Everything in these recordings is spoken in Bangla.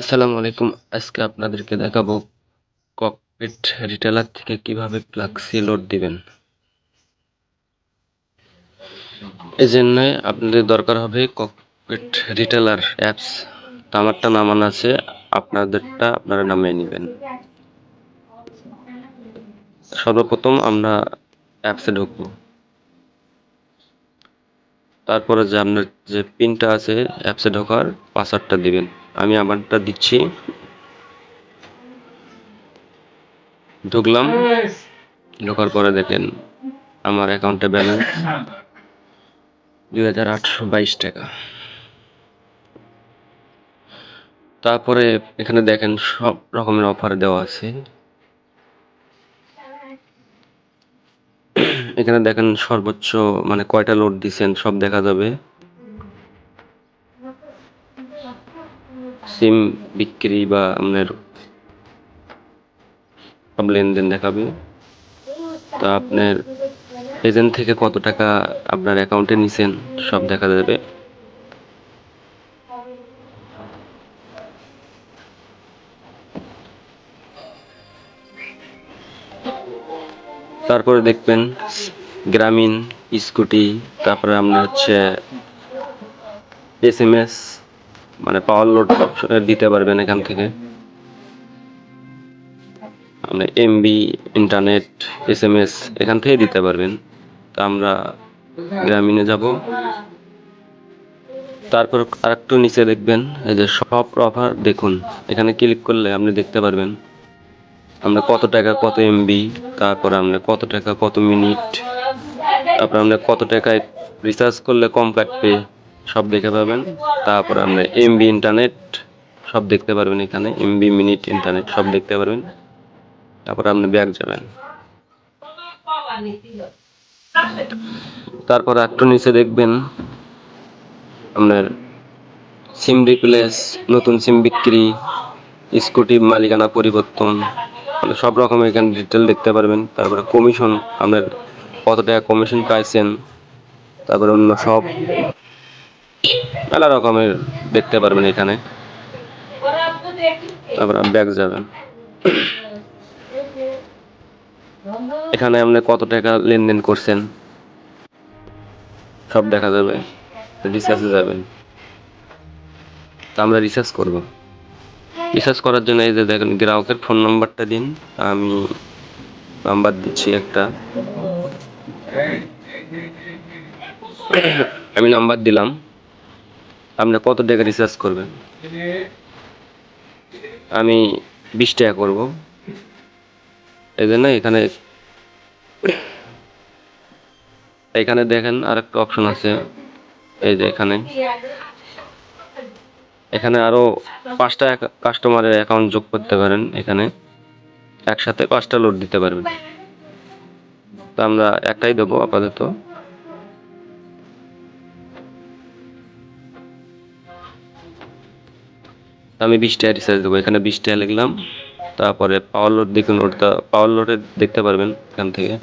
আসসালামু আলাইকুম। আজকে আপনাদেরকে দেখাবো ককপিট রিটেলার থেকে কীভাবে ফ্লাক্সি লোড দিবেন। এই জন্য আপনাদের দরকার হবে ককপিট রিটেলার অ্যাপস আমারটা নামানো আছে, আপনাদেরটা আপনারা নামিয়ে নেবেন। সর্বপ্রথম আমরা অ্যাপসে ঢুকবো। তারপরে যে আপনার যে পিনটা আছে অ্যাপসে ঢোকার পাসওয়ার্ডটা দিবেন। আমি আমারটা দিচ্ছি। ঢুকলাম। ঢোকার পরে দেখেন আমার অ্যাকাউন্টে ব্যালেন্স দুই হাজার আটশো বাইশ টাকা। তারপরে এখানে দেখেন সব রকমের অফার দেওয়া আছে। এখানে দেখেন সর্বোচ্চ মানে কয়টা লোড দিচ্ছেন সব দেখা যাবে। সিম বিক্রি বা আপনার সব লেনদেন দেখাবে। তা আপনার এজেন্ট থেকে কত টাকা আপনার অ্যাকাউন্টে নিছেন, সব দেখা যাবে। তারপরে দেখবেন গ্রামীণ স্কুটি, তারপরে আপনার হচ্ছে এস এম এস মানে পাওয়ার লোড অপশন দিতে পারবেন এখান থেকে। আপনি MB internet S M S এখান থেকে দিতে পারবেন। তা আমরা গ্রামীণে যাব। তারপর আরেকটু নিচে দেখবেন, এই যে সব অফার দেখুন। এখানে ক্লিক করলে আপনি দেখতে পারবেন। আমরা কত টাকা, কত এমবি তারপর আমরা কত টাকা, কত মিনিট তারপর আমরা কত টাকায় রিচার্জ করলে কম কাটবে। সব দেখে পাবেন। তারপর আমরা এমবি ইন্টারনেট সব দেখতে পারবেন এখানে। এমবি মিনিট ইন্টারনেট সব দেখতে পারবেন। তারপর আপনি ব্যাগ যাবেন। তারপর একটু নিচে দেখবেন। আপনার সিম রিপ্লেস নতুন সিম বিক্রি স্কুটি মালিকানা পরিবর্তন মানে সব রকমের এখানে ডিটেল দেখতে পারবেন। তারপরে কমিশন আপনার কত টাকা কমিশন পাইছেন, তারপরে অন্য সব। মেলা রকমের দেখতে পারবেন এখানে। তারপর ব্যাগ যাবেন। এখানে আপনি কত টাকা লেনদেন করছেন? সব দেখা যাবে। রিসার্চে যাবেন। তা আমরা রিসার্চ করব। রিসার্চ করার জন্য এই যে দেখেন, গ্রাহকের ফোন নাম্বারটা দিন। আমি নাম্বার দিচ্ছি একটা। আমি নাম্বার দিলাম। আপনি কত টাকা রিচার্জ করবেন? আমি বিশ টাকা করব। এই জন্য এখানে এখানে দেখেন আরেকটা অপশন আছে। এই যে এখানে। এখানে আরও পাঁচটা কাস্টমারের অ্যাকাউন্ট যোগ করতে পারেন এখানে। একসাথে পাঁচটা লোড দিতে পারবেন। তো আমরা একটাই দেবো আপাতত। আমি বিশ টাকা রিচার্জ দেবো। এখানে বিশ টাকা লিখলাম। তারপরে পাওয়ার লোড দেখুন, ওটা পাওয়ার লোডে দেখতে পারবেন এখান থেকে।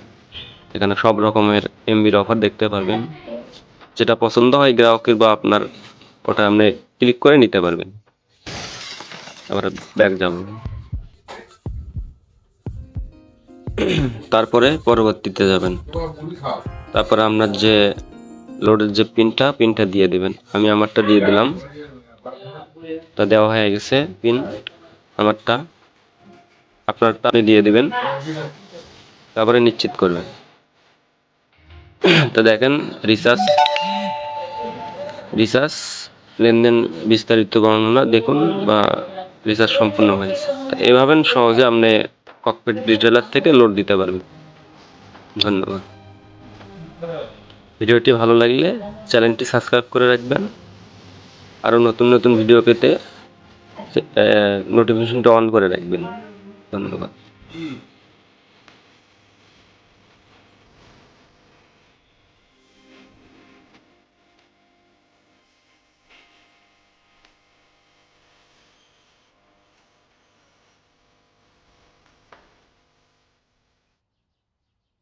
এখানে সব রকমের এমবির অফার দেখতে পারবেন। যেটা পছন্দ হয় গ্রাহকের বা আপনার, ওটা আপনি ক্লিক করে নিতে পারবেন। তারপরে ব্যাক যাব। তারপরে পরবর্তীতে যাবেন। তারপরে আপনার যে লোডের যে পিনটা পিনটা দিয়ে দেবেন। আমি আমারটা দিয়ে দিলাম। তা দেওয়া হয়ে গেছে পিন আমারটা, আপনারটা আপনি দিয়ে দিবেন, তারপরে নিশ্চিত করবেন। তো দেখেন রিসার্চ রিসার্চ লেনদেন বিস্তারিত বর্ণনা দেখুন বা রিসার্চ সম্পূর্ণ হয়েছে এভাবে সহজে আপনি ককপিট ডিটেলার থেকে লোড দিতে পারবেন। ধন্যবাদ। ভিডিওটি ভালো লাগলে চ্যানেলটি সাবস্ক্রাইব করে রাখবেন। আরও নতুন নতুন ভিডিও পেতে নোটিফিকেশনটা অন করে রাখবেন। ধন্যবাদ।